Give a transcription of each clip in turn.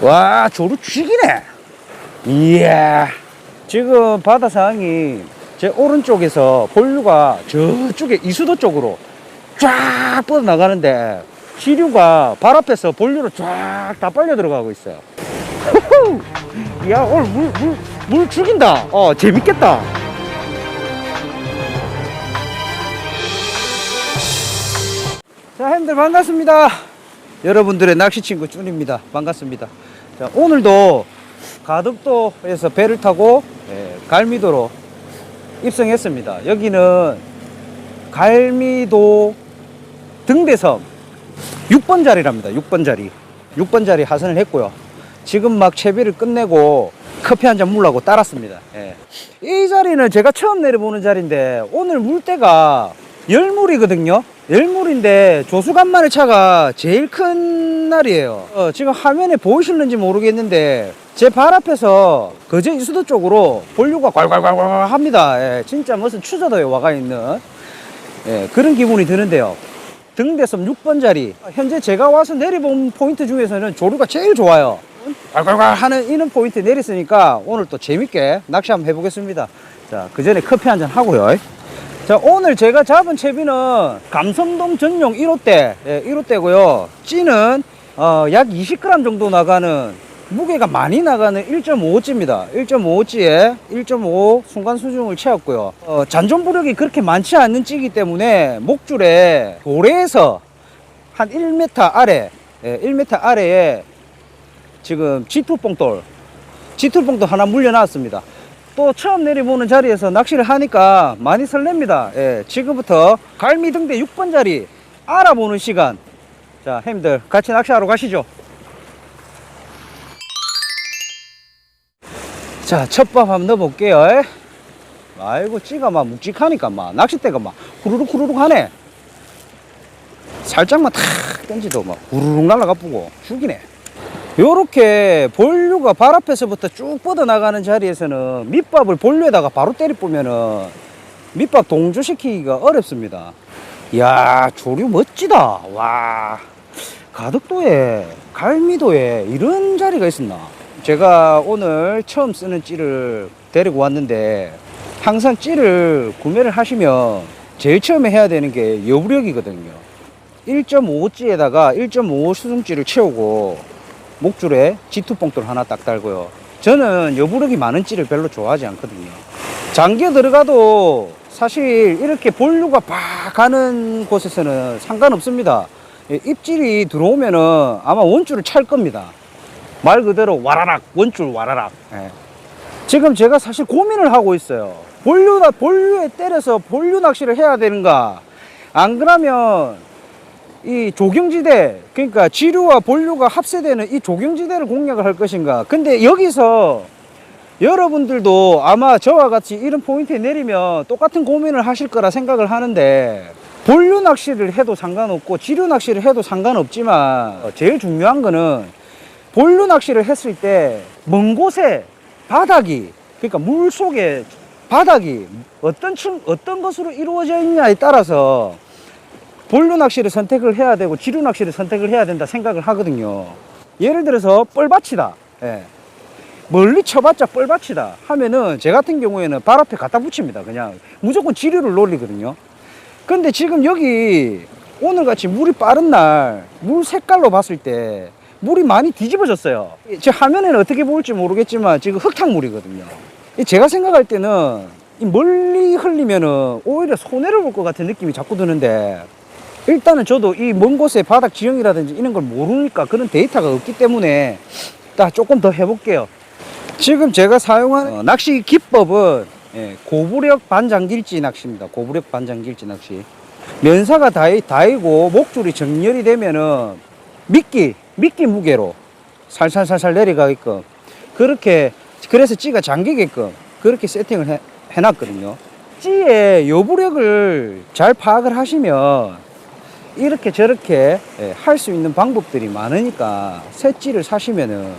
와, 조루 죽이네. 이야. 지금 바다 상황이 제 오른쪽에서 본류가 저쪽에 이수도 쪽으로 쫙 뻗어나가는데 시류가 발 앞에서 본류로 쫙 다 빨려 들어가고 있어요. 야, 오늘 물, 물, 물 죽인다. 어, 재밌겠다. 자, 형들 반갑습니다. 여러분들의 낚시 친구 쭈입니다. 반갑습니다. 자, 오늘도 가덕도에서 배를 타고 예, 갈미도로 입성했습니다. 여기는 갈미도 등대섬 6번 자리랍니다. 6번 자리. 6번 자리 하선을 했고요. 지금 막 채비를 끝내고 커피 한 잔 물라고 따랐습니다. 예. 이 자리는 제가 처음 내려보는 자리인데 오늘 물때가 열물이거든요. 열물인데 조수간만의 차가 제일 큰 날이에요. 어, 지금 화면에 보이실는지 모르겠는데 제 발 앞에서 거제 이수도 쪽으로 본류가 괄괄괄괄 합니다. 예, 진짜 무슨 추자도에 와가 있는 예, 그런 기분이 드는데요. 등대섬 6번 자리. 현재 제가 와서 내려본 포인트 중에서는 조류가 제일 좋아요. 괄괄괄 하는 이런 포인트 내렸으니까 오늘 또 재밌게 낚시 한번 해보겠습니다. 자, 그 전에 커피 한 잔 하고요. 자, 오늘 제가 잡은 채비는 감성돔 전용 1호대, 예, 1호대고요. 찌는 어, 약 20g 정도 나가는 무게가 많이 나가는 1.5호찌입니다. 1.5호찌에 1.5 순간 수중을 채웠고요. 어, 잔존 부력이 그렇게 많지 않는 찌기 때문에 목줄에 고래에서 한 1m 아래, 예, 1m 아래에 지금 G2 뽕돌, G2 뽕돌 하나 물려놨습니다. 또 처음 내려보는 자리에서 낚시를 하니까 많이 설렙니다. 예, 지금부터 갈미 등대 6번 자리 알아보는 시간. 자, 형님들 같이 낚시하러 가시죠. 자, 첫밥 한번 넣어볼게요. 에? 아이고, 찌가 막 묵직하니까 막 낚싯대가 막 후루룩 후루룩 하네. 살짝만 탁 던지도 막 후루룩 날아가쁘고 죽이네. 요렇게 본류가 발 앞에서부터 쭉 뻗어나가는 자리에서는 밑밥을 본류에다가 바로 때리 뿌면은 밑밥 동조시키기가 어렵습니다. 이야, 조류 멋지다. 와. 가덕도에, 갈미도에 이런 자리가 있었나? 제가 오늘 처음 쓰는 찌를 데리고 왔는데 항상 찌를 구매를 하시면 제일 처음에 해야 되는 게 여부력이거든요. 1.5찌에다가 1.5 수중찌를 채우고 목줄에 G2 뽕돌 하나 딱 달고요. 저는 여부력이 많은 찌를 별로 좋아하지 않거든요. 장기에 들어가도 사실 이렇게 본류가 팍 가는 곳에서는 상관없습니다. 예, 입질이 들어오면은 아마 원줄을 찰 겁니다. 말 그대로 와라락, 원줄 와라락. 예. 지금 제가 사실 고민을 하고 있어요. 본류나 본류에 때려서 본류 낚시를 해야 되는가? 안 그러면 이 조경지대 그러니까 지류와 본류가 합세되는 이 조경지대를 공략을 할 것인가. 근데 여기서 여러분들도 아마 저와 같이 이런 포인트에 내리면 똑같은 고민을 하실 거라 생각을 하는데 본류 낚시를 해도 상관없고 지류 낚시를 해도 상관없지만 제일 중요한 거는 본류 낚시를 했을 때 먼 곳에 바닥이 그러니까 물 속에 바닥이 어떤 층 어떤 것으로 이루어져 있냐에 따라서 본류 낚시를 선택을 해야 되고 지류 낚시를 선택을 해야 된다 생각을 하거든요. 예를 들어서 뻘밭이다. 예. 멀리 쳐봤자 뻘밭이다 하면은 제 같은 경우에는 발 앞에 갖다 붙입니다. 그냥 무조건 지류를 놀리거든요. 근데 지금 여기 오늘 같이 물이 빠른 날 물 색깔로 봤을 때 물이 많이 뒤집어졌어요. 제 화면에는 어떻게 보일지 모르겠지만 지금 흙탕물이거든요. 이 제가 생각할 때는 이 멀리 흘리면은 오히려 손해를 볼 것 같은 느낌이 자꾸 드는데 일단은 저도 이 먼 곳에 바닥 지형이라든지 이런 걸 모르니까 그런 데이터가 없기 때문에 딱 조금 더 해볼게요. 지금 제가 사용하는 어, 낚시 기법은 예, 고부력 반장길지 낚시입니다. 고부력 반장길지 낚시. 면사가 다이, 다이고 목줄이 정렬이 되면은 미끼, 미끼 무게로 살살살살 내려가게끔 그렇게 그래서 찌가 잠기게끔 그렇게 세팅을 해, 해놨거든요. 찌의 여부력을 잘 파악을 하시면 이렇게 저렇게 예, 할수 있는 방법들이 많으니까 새 찌를 사시면은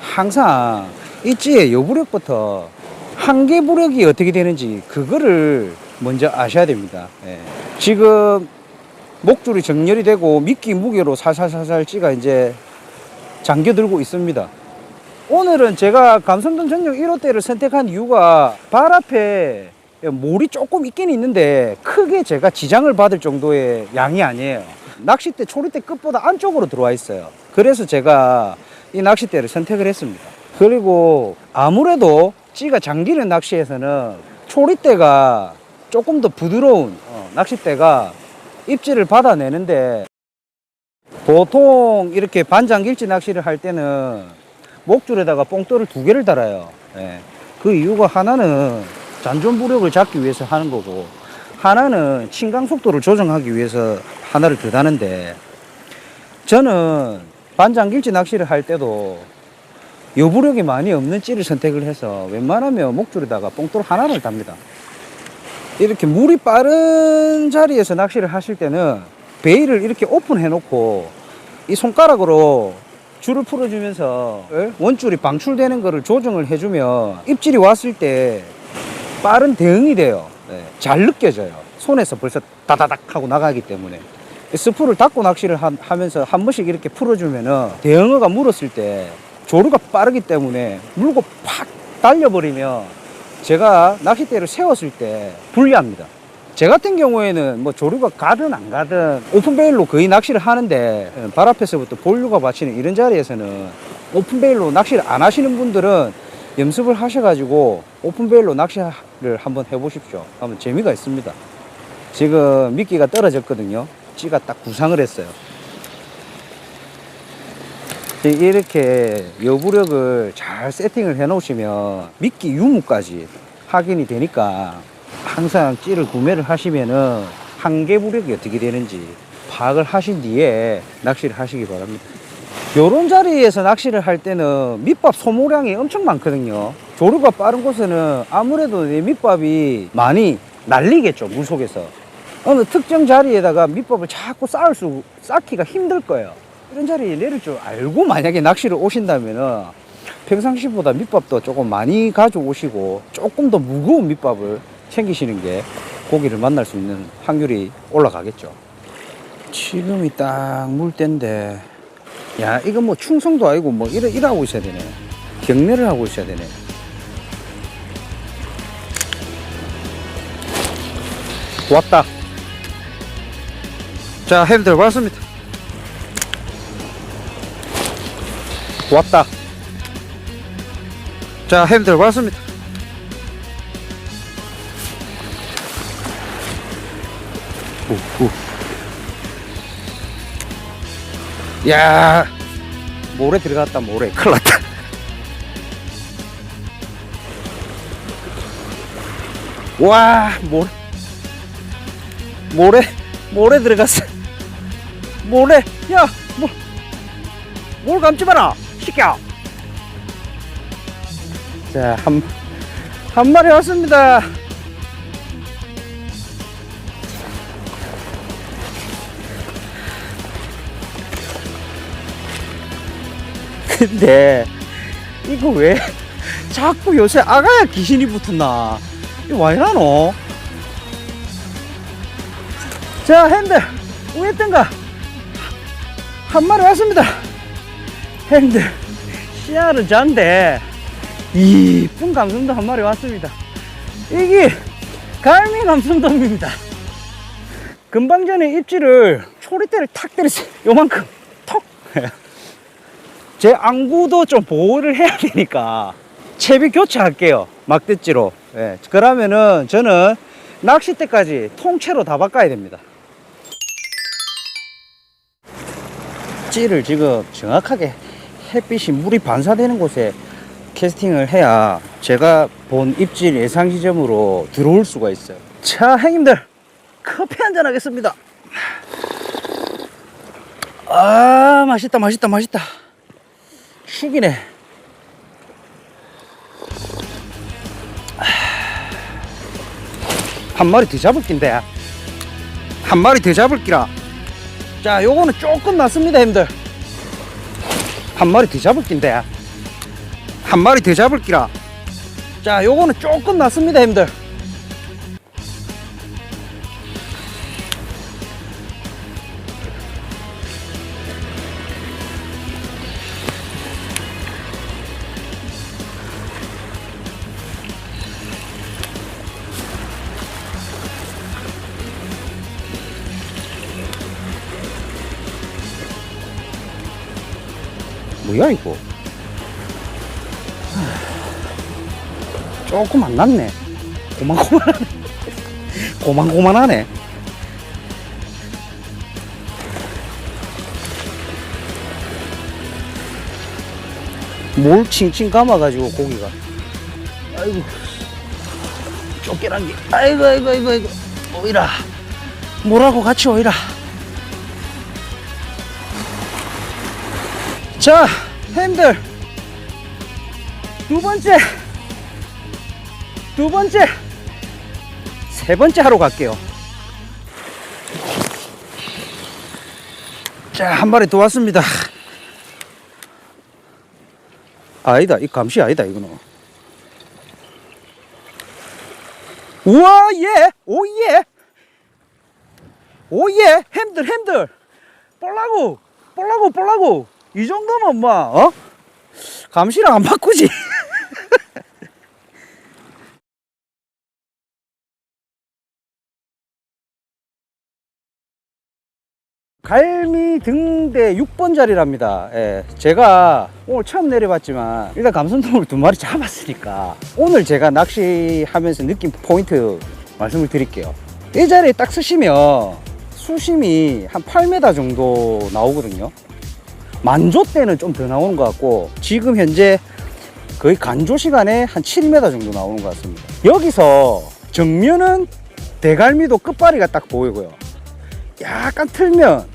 항상 이 찌의 여부력부터 한계 부력이 어떻게 되는지 그거를 먼저 아셔야 됩니다. 예. 지금 목줄이 정렬이 되고 미끼 무게로 살살살살 찌가 이제 잠겨 들고 있습니다. 오늘은 제가 감성돔 전용 1호대를 선택한 이유가 발 앞에 몰이 조금 있긴 있는데 크게 제가 지장을 받을 정도의 양이 아니에요. 낚싯대, 초리대 끝보다 안쪽으로 들어와 있어요. 그래서 제가 이 낚싯대를 선택을 했습니다. 그리고 아무래도 찌가 장기는 낚시에서는 초리대가 조금 더 부드러운 어, 낚싯대가 입질을 받아내는데 보통 이렇게 반장길치 낚시를 할 때는 목줄에다가 뽕돌을 두 개를 달아요. 예. 그 이유가 하나는 잔존 부력을 잡기 위해서 하는 거고 하나는 침강 속도를 조정하기 위해서 하나를 더 다는데 저는 반장길치 낚시를 할 때도 여부력이 많이 없는 찌를 선택을 해서 웬만하면 목줄에다가 뽕돌 하나를 답니다. 이렇게 물이 빠른 자리에서 낚시를 하실 때는 베일을 이렇게 오픈해 놓고 이 손가락으로 줄을 풀어주면서 예? 원줄이 방출되는 거를 조정을 해주면 입질이 왔을 때 빠른 대응이 돼요. 네, 잘 느껴져요. 손에서 벌써 다다닥 하고 나가기 때문에. 스프를 닫고 낚시를 하, 하면서 한 번씩 이렇게 풀어주면은 대응어가 물었을 때 조류가 빠르기 때문에 물고 팍 달려버리면 제가 낚싯대를 세웠을 때 불리합니다. 제 같은 경우에는 뭐 조류가 가든 안 가든 오픈베일로 거의 낚시를 하는데 발 앞에서부터 본류가 받치는 이런 자리에서는 오픈베일로 낚시를 안 하시는 분들은 연습을 하셔가지고 오픈베일로 낚시 를 한번 해보십시오. 하면 재미가 있습니다. 지금 미끼가 떨어졌거든요. 찌가 딱 구상을 했어요. 이렇게 여부력을 잘 세팅을 해 놓으시면 미끼 유무까지 확인이 되니까 항상 찌를 구매를 하시면은 한계 부력이 어떻게 되는지 파악을 하신 뒤에 낚시를 하시기 바랍니다. 요런 자리에서 낚시를 할 때는 밑밥 소모량이 엄청 많거든요. 조류가 빠른 곳에는 아무래도 내 밑밥이 많이 날리겠죠, 물 속에서. 어느 특정 자리에다가 밑밥을 자꾸 쌓을 수, 쌓기가 힘들 거예요. 이런 자리에 내릴 줄 알고 만약에 낚시를 오신다면은 평상시보다 밑밥도 조금 많이 가져오시고 조금 더 무거운 밑밥을 챙기시는 게 고기를 만날 수 있는 확률이 올라가겠죠. 지금이 딱 물 때인데, 야, 이거 뭐 충성도 아니고 뭐 이래, 이러고 있어야 되네. 경례를 하고 있어야 되네. 왔다. 자, 햄들 왔습니다. 왔다. 자, 햄들 왔습니다. 오, 오. 야, 모래 들어갔다, 모래. 큰일 났다. 와, 모래. 모래, 모래 들어갔어. 모래, 야, 뭐, 뭘 감지 마라, 시켜. 자, 한, 한 마리 왔습니다. 근데, 이거 왜 자꾸 요새 아가야 귀신이 붙었나? 이거 왜 이러노? 자, 핸들, 위에 뜬가? 한 마리 왔습니다. 핸들, 씨알은 잔데, 이쁜 감성도 한 마리 왔습니다. 이게 갈미 감성돔입니다. 금방 전에 입질을 초리대를 탁 때렸어요. 요만큼 턱. 제 안구도 좀 보호를 해야 되니까 채비 교체할게요. 막대찌로. 예, 그러면은 저는 낚싯대까지 통째로 다 바꿔야 됩니다. 찌를 지금 정확하게 햇빛이 물이 반사되는 곳에 캐스팅을 해야 제가 본 입질 예상 지점으로 들어올 수가 있어요. 자, 형님들 커피 한 잔 하겠습니다. 아, 맛있다, 맛있다, 맛있다. 죽이네. 한 마리 더 잡을 낀데. 한 마리 더 잡을 끼라. 자, 요거는 조금 낫습니다, 형님들. 한 마리 더 잡을 낀데. 한 마리 더 잡을 끼라. 자, 요거는 조금 낫습니다, 형님들. 뭐야 이거? 조금 안 났네. 고만고만하네. 고만고만하네. 뭘 칭칭 감아가지고 고기가. 아이고. 쫓겨난 게. 아이고 아이고 아이고 아이고. 오이라. 뭐라고 같이 오이라. 자 햄들. 두 번째. 두 번째. 세 번째 하러 갈게요. 자한 마리 더 왔습니다. 아니다 이 감시 아니다 이거는. 우와 예 오예. 오예 햄들 햄들. 볼라고 볼라고 볼라고 이 정도면 엄마 어 감시랑 안 바꾸지 갈미 등대 6번 자리랍니다. 예, 제가 오늘 처음 내려봤지만 일단 감성돔을 두 마리 잡았으니까 오늘 제가 낚시하면서 느낀 포인트 말씀을 드릴게요. 이 자리에 딱 쓰시면 수심이 한 8m 정도 나오거든요. 만조 때는 좀 더 나오는 것 같고 지금 현재 거의 간조 시간에 한 7m 정도 나오는 것 같습니다. 여기서 정면은 대갈미도 끝발이가 딱 보이고요. 약간 틀면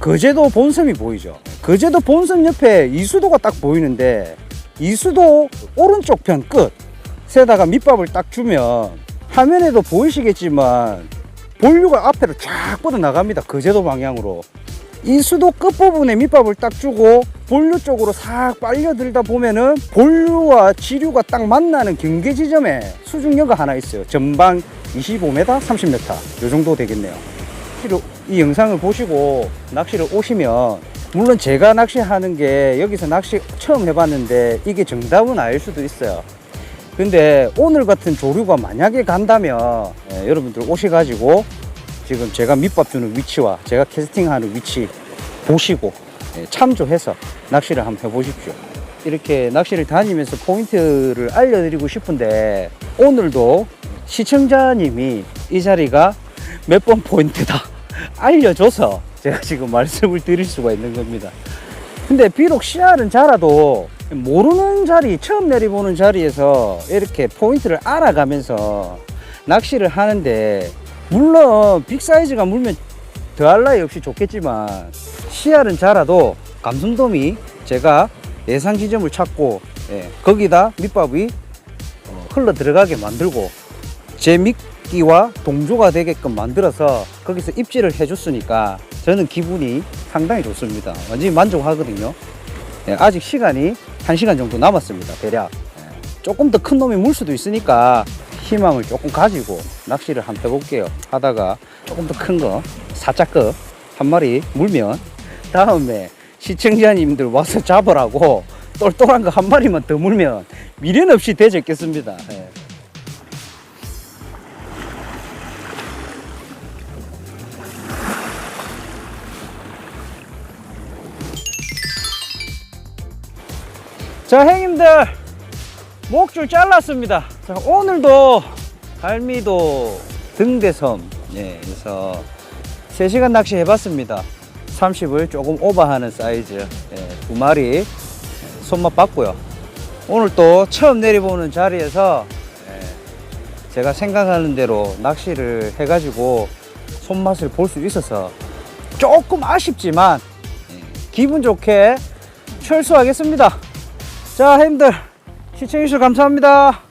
거제도 본섬이 보이죠. 거제도 본섬 옆에 이수도가 딱 보이는데 이수도 오른쪽 편 끝. 세다가 밑밥을 딱 주면 화면에도 보이시겠지만 본류가 앞으로 쫙 뻗어 나갑니다. 거제도 방향으로. 이 수도 끝부분에 밑밥을 딱 주고 본류 쪽으로 싹 빨려들다 보면은 본류와 지류가 딱 만나는 경계 지점에 수중료가 하나 있어요. 전방 25m, 30m 요 정도 되겠네요. 이 영상을 보시고 낚시를 오시면 물론 제가 낚시하는 게 여기서 낚시 처음 해봤는데 이게 정답은 아닐 수도 있어요. 근데 오늘 같은 조류가 만약에 간다면 예, 여러분들 오셔가지고 지금 제가 밑밥 주는 위치와 제가 캐스팅하는 위치 보시고 예, 참조해서 낚시를 한번 해보십시오. 이렇게 낚시를 다니면서 포인트를 알려드리고 싶은데 오늘도 시청자님이 이 자리가 몇 번 포인트다 알려줘서 제가 지금 말씀을 드릴 수가 있는 겁니다. 근데 비록 씨알은 자라도 모르는 자리, 처음 내려보는 자리에서 이렇게 포인트를 알아가면서 낚시를 하는데 물론 빅사이즈가 물면 더할 나위 없이 좋겠지만 씨알은 자라도 감성돔이 제가 예상 지점을 찾고 예, 거기다 밑밥이 어, 흘러 들어가게 만들고 제 미끼와 동조가 되게끔 만들어서 거기서 입질을 해줬으니까 저는 기분이 상당히 좋습니다. 완전히 만족하거든요. 예, 아직 시간이 1시간 정도 남았습니다. 대략. 예, 조금 더 큰 놈이 물 수도 있으니까 희망을 조금 가지고 낚시를 한번 해볼게요. 하다가 조금 더 큰 거, 사자 거한 마리 물면 다음에 시청자님들 와서 잡으라고 똘똘한 거 한 마리만 더 물면 미련 없이 되잡겠습니다. 예. 자, 형님들 목줄 잘랐습니다. 자, 오늘도 갈미도 등대섬 예, 그래서 3시간 낚시 해봤습니다. 30을 조금 오버하는 사이즈 예, 두 마리 손맛 봤고요. 오늘 또 처음 내려보는 자리에서 예, 제가 생각하는 대로 낚시를 해가지고 손맛을 볼 수 있어서 조금 아쉽지만 예, 기분 좋게 철수하겠습니다. 자, 형님들 시청해주셔서 감사합니다.